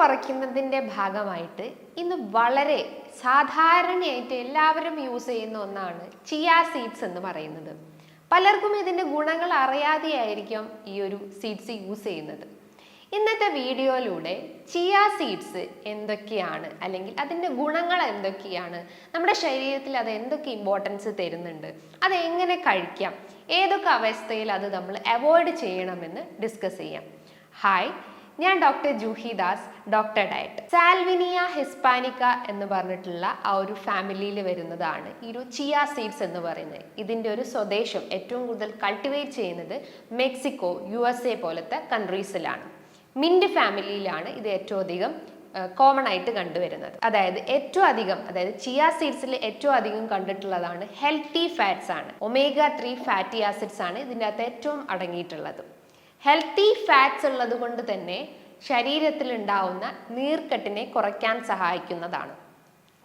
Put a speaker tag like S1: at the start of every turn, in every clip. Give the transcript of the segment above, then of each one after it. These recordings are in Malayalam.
S1: കുറയ്ക്കുന്നതിന്റെ ഭാഗമായിട്ട് ഇന്ന് വളരെ സാധാരണയായിട്ട് എല്ലാവരും യൂസ് ചെയ്യുന്ന ഒന്നാണ് ചിയ സീഡ്സ് എന്ന് പറയുന്നത്. പലർക്കും ഇതിന്റെ ഗുണങ്ങൾ അറിയാതെയായിരിക്കും ഈ ഒരു സീഡ്സ് യൂസ് ചെയ്യുന്നത്. ഇന്നത്തെ വീഡിയോയിലൂടെ ചിയ സീഡ്സ് എന്തൊക്കെയാണ് അല്ലെങ്കിൽ അതിന്റെ ഗുണങ്ങൾ എന്തൊക്കെയാണ് നമ്മുടെ ശരീരത്തിൽ അത് എന്തൊക്കെ ഇമ്പോർട്ടൻസ് തരുന്നുണ്ട് അത് എങ്ങനെ കഴിക്കാം ഏതൊക്കെ അവസ്ഥയിൽ അത് നമ്മൾ അവോയ്ഡ് ചെയ്യണമെന്ന് ഡിസ്കസ് ചെയ്യാം. ഹായ് ഞാൻ doctor Juhi Das doctor diet. Salvinia hispanica എന്ന് പറഞ്ഞിട്ടുള്ള ആ ഒരു ഫാമിലിയിൽ വരുന്നതാണ്. ഈ ഒരു ചിയ സീഡ്സ് എന്ന് പറയുന്നത്. ഇതിന്റെ ഒരു സ്വദേശം ഏറ്റവും കൂടുതൽ കൾട്ടിവേറ്റ് ചെയ്യുന്നത് മെക്സിക്കോ യു എസ് എ പോലത്തെ കൺട്രീസിലാണ് മിന്റ് ഫാമിലിയിലാണ് ഇത് ഏറ്റവും അധികം കോമൺ ആയിട്ട് കണ്ടുവരുന്നത്. അതായത് ഏറ്റവും അധികം അതായത് ചിയ സീഡ്സിൽ ഏറ്റവും അധികം കണ്ടിട്ടുള്ളതാണ് ഹെൽത്തി ഫാറ്റ്സ് ആണ്. ഒമേഗ ത്രീ ഫാറ്റി ആസിഡ്സ് ആണ് ഇതിന്റെ അകത്ത് ഏറ്റവും അടങ്ങിയിട്ടുള്ളത്. ഹെൽത്തി ഫാറ്റ്സ് ഉള്ളത് കൊണ്ട് തന്നെ ശരീരത്തിൽ ഉണ്ടാവുന്ന നീർക്കെട്ടിനെ കുറയ്ക്കാൻ സഹായിക്കുന്നതാണ്.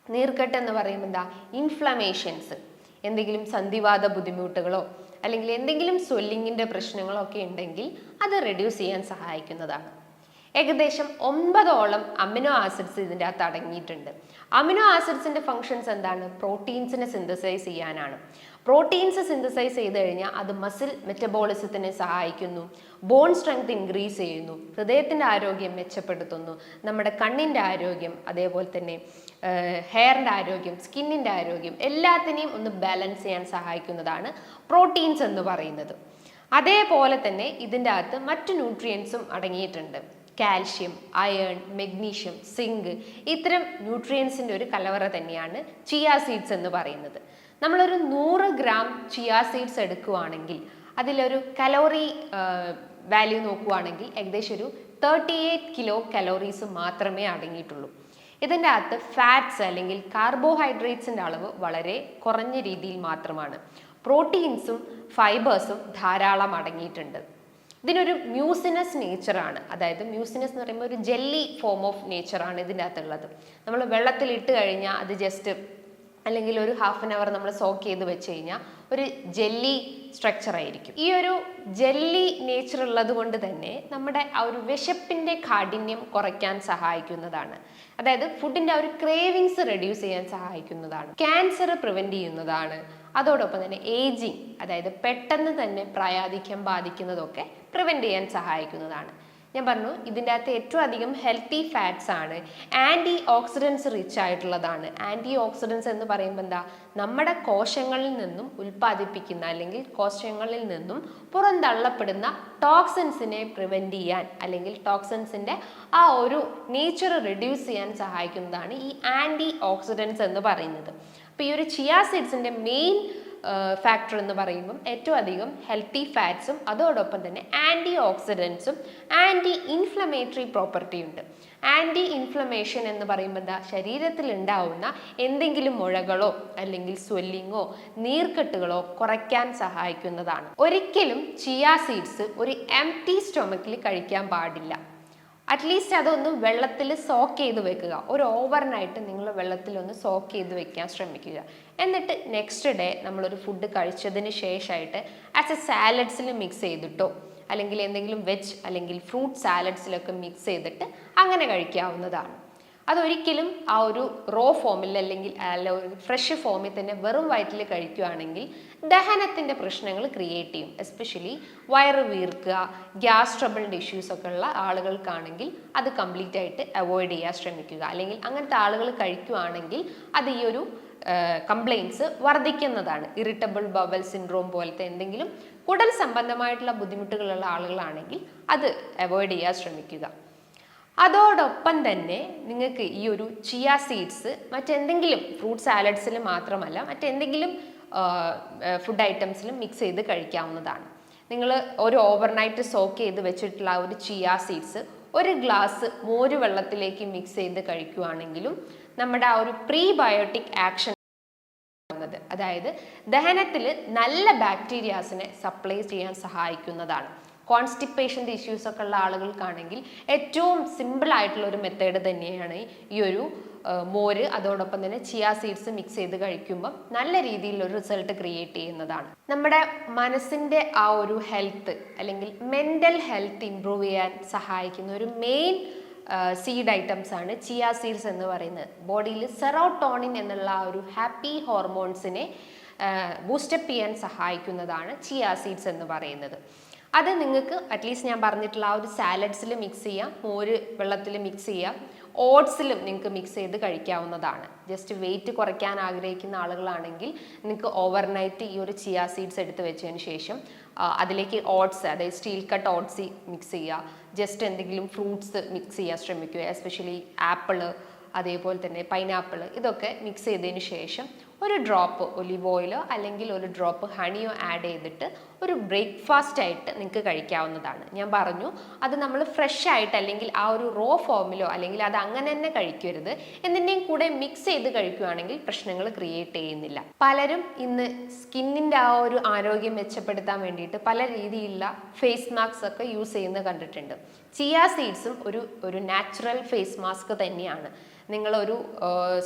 S1: നീർക്കെട്ട് എന്ന് പറയുമ്പോൾ എന്താ? ഇൻഫ്ലമേഷൻസ് എന്തെങ്കിലും സന്ധിവാത ബുദ്ധിമുട്ടുകളോ അല്ലെങ്കിൽ എന്തെങ്കിലും സ്വെല്ലിങ്ങിന്റെ പ്രശ്നങ്ങളോ ഒക്കെ ഉണ്ടെങ്കിൽ അത് റെഡ്യൂസ് ചെയ്യാൻ സഹായിക്കുന്നതാണ്. ഏകദേശം ഒമ്പതോളം അമിനോ ആസിഡ്സ് ഇതിന്റെ അകത്ത് അടങ്ങിയിട്ടുണ്ട്. അമിനോ ആസിഡ്സിന്റെ ഫങ്ഷൻസ് എന്താണ്? പ്രോട്ടീൻസിനെ സിന്തസൈസ് ചെയ്യാനാണ്. പ്രോട്ടീൻസ് സിന്തസൈസ് ചെയ്ത് കഴിഞ്ഞാൽ അത് മസിൽ മെറ്റബോളിസത്തിനെ സഹായിക്കുന്നു. ബോൺ സ്ട്രെങ്ത് ഇൻക്രീസ് ചെയ്യുന്നു. ഹൃദയത്തിന്റെ ആരോഗ്യം മെച്ചപ്പെടുത്തുന്നു. നമ്മുടെ കണ്ണിന്റെ ആരോഗ്യം അതേപോലെ തന്നെ ഹെയറിന്റെ ആരോഗ്യം സ്കിന്നിന്റെ ആരോഗ്യം എല്ലാത്തിനെയും ഒന്ന് ബാലൻസ് ചെയ്യാൻ സഹായിക്കുന്നതാണ് പ്രോട്ടീൻസ് എന്ന് പറയുന്നത്. അതേപോലെ തന്നെ ഇതിന്റെ അകത്ത് മറ്റ് ന്യൂട്രിയൻസും അടങ്ങിയിട്ടുണ്ട്. കാൽഷ്യം അയൺ മെഗ്നീഷ്യം സിങ്ക് ഇത്തരം ന്യൂട്രിയൻസിന്റെ ഒരു കലവറ തന്നെയാണ് ചിയ സീഡ്സ് എന്ന് പറയുന്നത്. നമ്മളൊരു നൂറ് ഗ്രാം ചിയ സീഡ്സ് എടുക്കുകയാണെങ്കിൽ അതിലൊരു കലോറി വാല്യൂ നോക്കുകയാണെങ്കിൽ ഏകദേശം ഒരു തേർട്ടി എയ്റ്റ് കിലോ കലോറീസ് മാത്രമേ അടങ്ങിയിട്ടുള്ളൂ. ഇതിന്റെ അകത്ത് ഫാറ്റ്സ് അല്ലെങ്കിൽ കാർബോഹൈഡ്രേറ്റ്സിന്റെ അളവ് വളരെ കുറഞ്ഞ രീതിയിൽ മാത്രമാണ്. പ്രോട്ടീൻസും ഫൈബേഴ്സും ധാരാളം അടങ്ങിയിട്ടുണ്ട്. ഇതിനൊരു മ്യൂസിനസ് നേച്ചറാണ് അതായത് മ്യൂസിനസ് എന്ന് പറയുമ്പോൾ ഒരു ജെല്ലി ഫോം ഓഫ് നേച്ചറാണ് ഇതിന്റെ അകത്തുള്ളത് നമ്മൾ വെള്ളത്തിൽ ഇട്ട് കഴിഞ്ഞാൽ അത് ജസ്റ്റ് അല്ലെങ്കിൽ ഒരു ഹാഫ് ആൻ അവർ നമ്മൾ സോക്ക് ചെയ്ത് വെച്ച് കഴിഞ്ഞാൽ ഒരു ജെല്ലി സ്ട്രക്ചർ ആയിരിക്കും. ഈ ഒരു ജെല്ലി നേച്ചർ ഉള്ളത് കൊണ്ട് തന്നെ നമ്മുടെ ആ ഒരു വിശപ്പിന്റെ കാഠിന്യം കുറയ്ക്കാൻ സഹായിക്കുന്നതാണ്. അതായത് ഫുഡിന്റെ ആ ഒരു ക്രേവിങ്സ് റെഡ്യൂസ് ചെയ്യാൻ സഹായിക്കുന്നതാണ്. ക്യാൻസർ പ്രിവെന്റ് ചെയ്യുന്നതാണ്. അതോടൊപ്പം തന്നെ ഏജിങ് അതായത് പെട്ടെന്ന് തന്നെ പ്രായാധിക്യം ബാധിക്കുന്നതൊക്കെ പ്രിവെന്റ് ചെയ്യാൻ സഹായിക്കുന്നതാണ്. ഞാൻ പറഞ്ഞു ഇതിന്റെ അകത്ത് ഏറ്റവും അധികം ഹെൽത്തി ഫാറ്റ്സ് ആണ്. ആന്റി ഓക്സിഡൻസ് റിച്ച് ആയിട്ടുള്ളതാണ്. ആന്റി ഓക്സിഡൻസ് എന്ന് പറയുമ്പോൾ എന്താ? നമ്മുടെ കോശങ്ങളിൽ നിന്നും ഉൽപ്പാദിപ്പിക്കുന്ന അല്ലെങ്കിൽ കോശങ്ങളിൽ നിന്നും പുറന്തള്ളപ്പെടുന്ന ടോക്സിൻസിനെ പ്രിവെന്റ് ചെയ്യാൻ അല്ലെങ്കിൽ ടോക്സിൻസിന്റെ ആ ഒരു നേച്ചർ റിഡ്യൂസ് ചെയ്യാൻ സഹായിക്കുന്നതാണ് ഈ ആന്റി ഓക്സിഡൻസ് എന്ന് പറയുന്നത്. അപ്പോൾ ഈ ഒരു ചിയാസിഡ്സിന്റെ മെയിൻ ഫാക്ടർ എന്ന് പറയുമ്പം ഏറ്റവും അധികം ഹെൽത്തി ഫാറ്റ്സും അതോടൊപ്പം തന്നെ ആന്റി ഓക്സിഡൻസും ആന്റി ഇൻഫ്ലമേറ്ററി പ്രോപ്പർട്ടി ഉണ്ട്. ആന്റി ഇൻഫ്ലമേഷൻ എന്ന് പറയുമ്പോൾ എന്താ? ശരീരത്തിൽ ഉണ്ടാവുന്ന എന്തെങ്കിലും മുഴകളോ അല്ലെങ്കിൽ സ്വെല്ലിങ്ങോ നീർക്കെട്ടുകളോ കുറയ്ക്കാൻ സഹായിക്കുന്നതാണ്. ഒരിക്കലും ചിയാ സീഡ്സ് ഒരു എം ടി സ്റ്റൊമക്കിൽ കഴിക്കാൻ പാടില്ല. അറ്റ്ലീസ്റ്റ് അതൊന്ന് വെള്ളത്തിൽ സോക്ക് ചെയ്ത് വെക്കുക. ഒരു ഓവർനൈറ്റ് നിങ്ങൾ വെള്ളത്തിൽ ഒന്ന് സോക്ക് ചെയ്ത് വെക്കാൻ ശ്രമിക്കുക. എന്നിട്ട് നെക്സ്റ്റ് ഡേ നമ്മളൊരു ഫുഡ് കഴിച്ചതിന് ശേഷമായിട്ട് ആസ് എ സാലഡ്സിൽ മിക്സ് ചെയ്തിട്ടോ അല്ലെങ്കിൽ എന്തെങ്കിലും വെജ് അല്ലെങ്കിൽ ഫ്രൂട്ട് സാലഡ്സിലൊക്കെ മിക്സ് ചെയ്തിട്ട് അങ്ങനെ കഴിക്കാവുന്നതാണ്. അതൊരിക്കലും ആ ഒരു റോ ഫോമിൽ അല്ലെങ്കിൽ അല്ല ഒരു ഫ്രഷ് ഫോമിൽ തന്നെ വെറും വയറ്റിൽ കഴിക്കുകയാണെങ്കിൽ ദഹനത്തിന്റെ പ്രശ്നങ്ങൾ ക്രിയേറ്റ് ചെയ്യും. എസ്പെഷ്യലി വയറ് വീർക്കുക ഗ്യാസ് ട്രബിളിന്റെ ഇഷ്യൂസ് ഒക്കെ ഉള്ള ആളുകൾക്കാണെങ്കിൽ അത് കംപ്ലീറ്റ് ആയിട്ട് അവോയ്ഡ് ചെയ്യാൻ ശ്രമിക്കുക. അല്ലെങ്കിൽ അങ്ങനത്തെ ആളുകൾ കഴിക്കുകയാണെങ്കിൽ അത് ഈ ഒരു കംപ്ലയിൻസ് വർദ്ധിക്കുന്നതാണ്. ഇറിറ്റബിൾ ബവൽ സിൻഡ്രോം പോലത്തെ എന്തെങ്കിലും കുടൽ സംബന്ധമായിട്ടുള്ള ബുദ്ധിമുട്ടുകളുള്ള ആളുകളാണെങ്കിൽ അത് അവോയ്ഡ് ചെയ്യാൻ ശ്രമിക്കുക. അതോടൊപ്പം തന്നെ നിങ്ങൾക്ക് ഈ ഒരു ചിയ സീഡ്സ് മറ്റെന്തെങ്കിലും ഫ്രൂട്ട് സാലഡ്സിൽ മാത്രമല്ല മറ്റെന്തെങ്കിലും ഫുഡ് ഐറ്റംസിലും മിക്സ് ചെയ്ത് കഴിക്കാവുന്നതാണ്. നിങ്ങൾ ഒരു ഓവർനൈറ്റ് സോക്ക് ചെയ്ത് വെച്ചിട്ടുള്ള ഒരു ചിയ സീഡ്സ് ഒരു ഗ്ലാസ് മോര് വെള്ളത്തിലേക്ക് മിക്സ് ചെയ്ത് കഴിക്കുകയാണെങ്കിലും നമ്മുടെ ആ ഒരു പ്രീബയോട്ടിക് ആക്ഷൻ അതായത് ദഹനത്തിൽ നല്ല ബാക്ടീരിയാസിനെ സപ്ലൈ ചെയ്യാൻ സഹായിക്കുന്നതാണ്. കോൺസ്റ്റിപ്പേഷന്റെ ഇഷ്യൂസ് ഒക്കെ ഉള്ള ആളുകൾക്കാണെങ്കിൽ ഏറ്റവും സിമ്പിൾ ആയിട്ടുള്ള ഒരു മെത്തേഡ് തന്നെയാണ് ഈ ഒരു മോര്. അതോടൊപ്പം തന്നെ ചിയ സീഡ്സ് മിക്സ് ചെയ്ത് കഴിക്കുമ്പോൾ നല്ല രീതിയിൽ ഒരു റിസൾട്ട് ക്രിയേറ്റ് ചെയ്യുന്നതാണ്. നമ്മുടെ മനസ്സിന്റെ ആ ഒരു ഹെൽത്ത് അല്ലെങ്കിൽ മെന്റൽ ഹെൽത്ത് ഇമ്പ്രൂവ് ചെയ്യാൻ സഹായിക്കുന്ന ഒരു മെയിൻ സീഡ് ഐറ്റംസ് ആണ് ചിയ സീഡ്സ് എന്ന് പറയുന്നത്. ബോഡിയിൽ സെറോട്ടോണിൻ എന്നുള്ള ആ ഒരു ഹാപ്പി ഹോർമോൺസിനെ ബൂസ്റ്റപ്പ് ചെയ്യാൻ സഹായിക്കുന്നതാണ് ചിയ സീഡ്സ് എന്ന് പറയുന്നത്. അത് നിങ്ങൾക്ക് അറ്റ്ലീസ്റ്റ് ഞാൻ പറഞ്ഞിട്ടുള്ള ആ ഒരു സാലഡ്സിൽ മിക്സ് ചെയ്യാം മോര് വെള്ളത്തിൽ മിക്സ് ചെയ്യാം ഓട്സിലും നിങ്ങൾക്ക് മിക്സ് ചെയ്ത് കഴിക്കാവുന്നതാണ്. ജസ്റ്റ് വെയിറ്റ് കുറയ്ക്കാൻ ആഗ്രഹിക്കുന്ന ആളുകളാണെങ്കിൽ നിങ്ങൾക്ക് ഓവർനൈറ്റ് ഈ ഒരു ചിയ സീഡ്സ് എടുത്ത് വെച്ചതിന് ശേഷം അതിലേക്ക് ഓട്സ് അതായത് സ്റ്റീൽ കട്ട് ഓട്സ് മിക്സ് ചെയ്യുക. ജസ്റ്റ് എന്തെങ്കിലും ഫ്രൂട്ട്സ് മിക്സ് ചെയ്യാൻ ശ്രമിക്കുക എസ്പെഷ്യലി ആപ്പിൾ അതേപോലെ തന്നെ പൈനാപ്പിൾ ഇതൊക്കെ മിക്സ് ചെയ്തതിന് ശേഷം ഒരു ഡ്രോപ്പ് ഒലിവ് ഓയിലോ അല്ലെങ്കിൽ ഒരു ഡ്രോപ്പ് ഹണിയോ ആഡ് ചെയ്തിട്ട് ഒരു ബ്രേക്ക്ഫാസ്റ്റ് ആയിട്ട് നിങ്ങൾക്ക് കഴിക്കാവുന്നതാണ്. ഞാൻ പറഞ്ഞു അത് നമ്മൾ ഫ്രഷ് ആയിട്ട് അല്ലെങ്കിൽ ആ ഒരു റോ ഫോമിലോ അല്ലെങ്കിൽ അത് അങ്ങനെ തന്നെ കഴിക്കരുത്. എന്തിന്റെയും കൂടെ മിക്സ് ചെയ്ത് കഴിക്കുകയാണെങ്കിൽ പ്രശ്നങ്ങൾ ക്രിയേറ്റ് ചെയ്യുന്നില്ല. പലരും ഇന്ന് സ്കിന്നിന്റെ ആ ഒരു ആരോഗ്യം മെച്ചപ്പെടുത്താൻ വേണ്ടിയിട്ട് പല രീതിയിലുള്ള ഫേസ് മാസ്ക് ഒക്കെ യൂസ് ചെയ്യുന്നത് കണ്ടിട്ടുണ്ട്. ചിയ സീഡ്സും ഒരു ഒരു നാച്ചുറൽ ഫേസ് മാസ്ക് തന്നെയാണ്. നിങ്ങളൊരു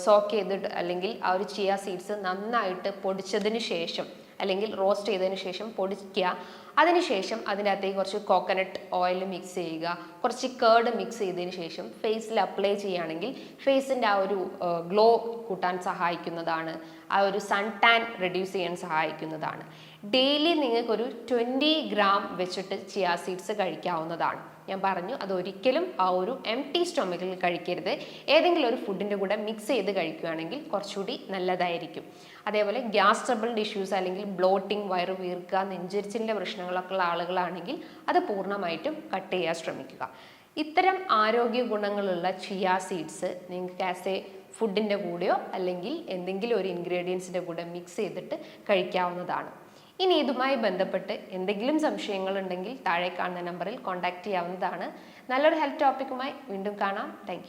S1: സോക്ക് ചെയ്തിട്ട് അല്ലെങ്കിൽ ആ ഒരു ചിയ സീഡ്സ് നന്നായിട്ട് പൊടിച്ചതിന് ശേഷം അല്ലെങ്കിൽ റോസ്റ്റ് ചെയ്തതിന് ശേഷം പൊടിക്കുക. അതിനുശേഷം അതിന്റെ അകത്തേക്ക് കുറച്ച് കോക്കനട്ട് ഓയിൽ മിക്സ് ചെയ്യുക. കുറച്ച് കേർഡ് മിക്സ് ചെയ്തതിന് ശേഷം ഫേസിൽ അപ്ലൈ ചെയ്യുകയാണെങ്കിൽ ഫേസിന്റെ ആ ഒരു ഗ്ലോ കൂട്ടാൻ സഹായിക്കുന്നതാണ്. ആ ഒരു സൺ ടാൻ റെഡ്യൂസ് ചെയ്യാൻ സഹായിക്കുന്നതാണ്. ഡെയിലി നിങ്ങൾക്കൊരു ട്വന്റി ഗ്രാം വെച്ചിട്ട് ചിയാ സീഡ്സ് കഴിക്കാവുന്നതാണ്. ഞാൻ പറഞ്ഞു അത് ഒരിക്കലും ആ ഒരു എം ടി സ്റ്റൊമക്കിൽ കഴിക്കരുത്. ഏതെങ്കിലും ഒരു ഫുഡിന്റെ കൂടെ മിക്സ് ചെയ്ത് കഴിക്കുകയാണെങ്കിൽ കുറച്ചുകൂടി നല്ലതായിരിക്കും. അതേപോലെ ഗ്യാസ് ട്രബിൾഡ് ഇഷ്യൂസ് അല്ലെങ്കിൽ ബ്ലോട്ടിംഗ് വയറ് വീർക്കുക നെഞ്ചരിച്ചിന്റെ പ്രശ്നങ്ങളൊക്കെ ഉള്ള ആളുകളാണെങ്കിൽ അത് പൂർണമായിട്ടും കട്ട് ചെയ്യാൻ ശ്രമിക്കുക. ഇത്തരം ആരോഗ്യ ഗുണങ്ങളുള്ള ചിയ സീഡ്സ് നിങ്ങൾക്ക് ആസ് എ ഫുഡിന്റെ കൂടെയോ അല്ലെങ്കിൽ എന്തെങ്കിലും ഒരു ഇൻഗ്രീഡിയൻസിന്റെ കൂടെ മിക്സ് ചെയ്തിട്ട് കഴിക്കാവുന്നതാണ്. ഇനി ഇതുമായി ബന്ധപ്പെട്ട് എന്തെങ്കിലും സംശയങ്ങളുണ്ടെങ്കിൽ താഴെ കാണുന്ന നമ്പറിൽ കോൺടാക്റ്റ് ചെയ്യാവുന്നതാണ്. നല്ലൊരു ഹെൽത്ത് ടോപ്പിക്കുമായി വീണ്ടും കാണാം. താങ്ക്